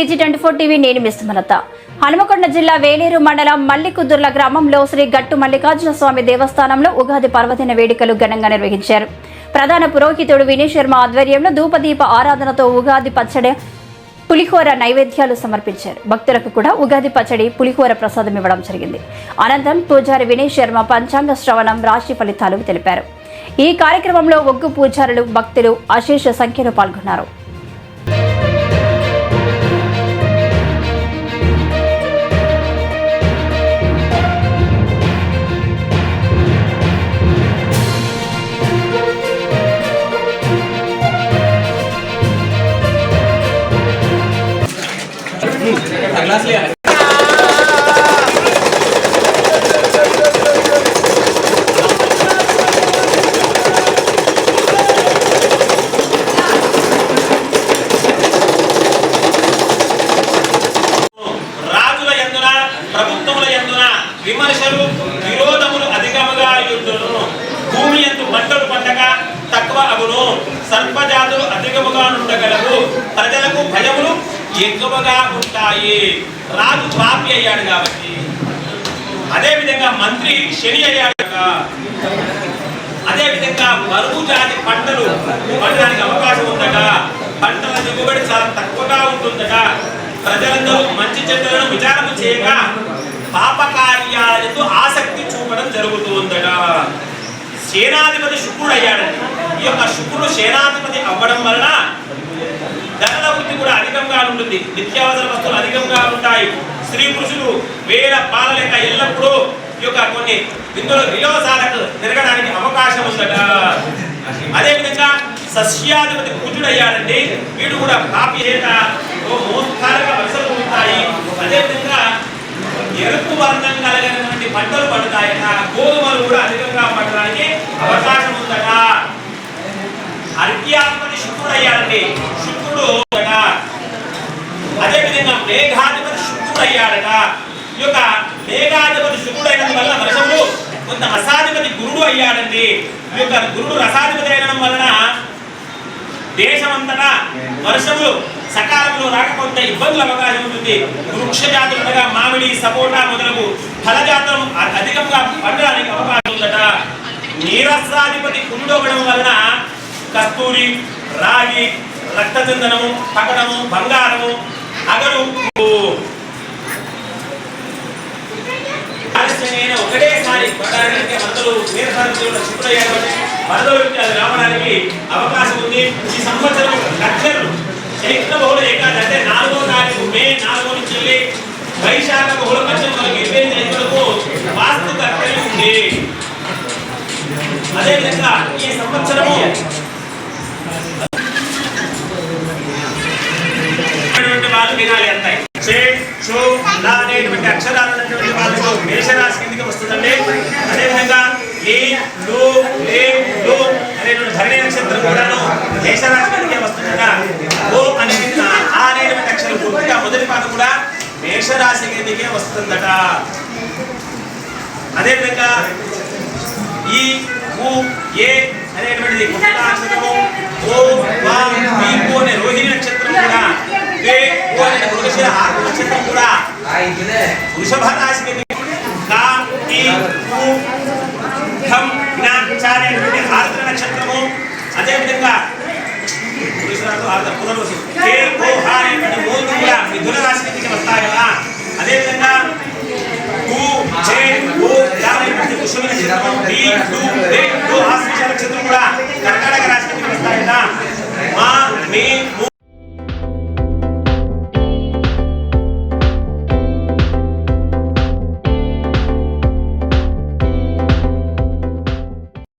TG twenty four TV నేను మిస్మలత హనుమకొండ జిల్లా వేలేరు మండలం మల్లికుదుర్ల గ్రామంలో శ్రీ గట్టు మల్లికార్జున స్వామి దేవస్థానంలో ఉగాది పర్వదిన వేడుకలు ఘనంగా నిర్వహించారు. ప్రధాన పురోహితుడు వినయ్ శర్మ ఆధ్వర్యంలో ధూపదీప ఆరాధనతో ఉగాది పచ్చడి పులిహోర నైవేద్యాలు సమర్పించారు. భక్తులకు కూడా ఉగాది పచ్చడి పులిహోర ప్రసాదం ఇవ్వడం జరిగింది. అనంతరం పూజారి వినయ్ శర్మ పంచాంగ శ్రవణం రాశి ఫలితాలు తెలిపారు. ఈ కార్యక్రమంలో ఒగ్గు పూజారులు భక్తులు అశేష సంఖ్యలో పాల్గొన్నారు. విమర్శలు విరోధములు అధికముగా యుద్ధును భూమి ఎందు పంటలు పండగ తక్కువ అగును సర్పజాతులు అధికముగా ఉండగలవు ప్రజలకు భయములు ఎక్కువగా ఉంటాయి రాజు పాపి అయ్యాడు కాబట్టి. అదే విధంగా మంత్రి శని అయ్యాడు అదేవిధంగా అదే విధంగా బరువు జాతి పంటలు పండడానికి అవకాశం ఉందట. పంటల దిగుబడి చాలా తక్కువగా ఉంటుందట. ప్రజలందరూ మంచి చెడ్డలను విచారణ చేయక పాప కార్యాలకు ఆసక్తి చూపడం జరుగుతుందట. సేనాధిపతి శుక్రుడు అయ్యాడు ఈ యొక్క శుక్రుడు సేనాధిపతి అవ్వడం వలన ధనల వృద్ధి కూడా అధికంగా ఉంటుంది. నిత్యావసర వస్తువులు అధికంగా ఉంటాయి. స్త్రీ పురుషులు వేల పాలలేక ఎల్లప్పుడూ ఈ యొక్క కొన్ని ఇందులో విలోసాలకు తిరగడానికి అవకాశం ఉందట. అదే విధంగా సస్యాధిపతి కుజుడు వీడు కూడా కాపీ చేత ఓ మోస్తారుగా వర్షాలు ఉంటాయి. అదే విధంగా ఎరుపు వర్ణం కలిగినటువంటి పంటలు పడతాయట. గోధుమలు కూడా అధికంగా పడడానికి అవకాశం ఉందట. అర్ఘ్యాధిపతి శుక్రుడు శుక్రుడు అదే విధంగా మేఘాధిపతి శుక్రుడు అయ్యాడట. ఈ యొక్క మేఘాధిపతి శుక్రుడు అయినందు వలన కొంత రసాధిపతి గురుడు అయ్యాడండి. ఈ యొక్క గురుడు రసాధిపతి అయిన వలన దేశమంతటా వర్షములు సకాలంలో రాకపోతే ఇబ్బందులు అవకాశం ఉంటుంది. వృక్ష జాతులు అనగా మామిడి సపోటా మొదలగు ఫల జాతులు అధికంగా పండడానికి అవకాశం ఉందట. నీరసాధిపతి కుండవడం వలన కస్తూరి రాగి రక్తచందనము తగడము బంగారము అగరు ఆలస్యమైన ఒకటేసారి పడడానికి వరదలు నీరసాధిపతి శుక్రయ్యాడు వరదలు అది రావడానికి అవకాశం ఉంది. ఈ సంవత్సరం లక్షలు. చైత్ర బహుళ ఏకాదశి అంటే నాలుగో తారీఖు మే నాలుగో నుంచి వెళ్ళి వైశాఖ బహుళ పక్షం వరకు ఇరవై ఐదు వరకు వాస్తు కర్తవ్యం ఉంది. అదేవిధంగా ఈ సంవత్సరము సో లా అనేటువంటి అక్షరాలు ఉన్నటువంటి వాళ్ళకు మేషరాశి కిందకి వస్తుందండి. అదేవిధంగా ఏ లో లే లో అనేటువంటి ధరణి నక్షత్రం కూడాను మేషరాశి కిందకే వస్తుందట. ఓ అనే ఆ అనేటువంటి అక్షరం పూర్తిగా మొదటి పాట కూడా మేషరాశి కిందకే వస్తుందట. అదేవిధంగా ఈ ఊ ఏ అనేటువంటిది కుట్ట నక్షత్రము ఓ వా అనే రోహిణి నక్షత్రం కూడా ఏ ఊ అనే మృగశిర ఆరు నక్షత్రం కూడా వృషభ రాశి కింద కా ఈ ఊ ఠం జ్ఞా చ అనేటువంటి ఆరుద్ర నక్షత్రము అదే విధంగా వృషభ ఆరుద్ర పునర్వసు కే ఓ హా అనేటువంటి మూడు కూడా మిథున రాశి కిందకి వస్తాయి కదా అదే విధంగా కు చే ఓ యాభై మంది పుష్ప నక్షత్రం బి డు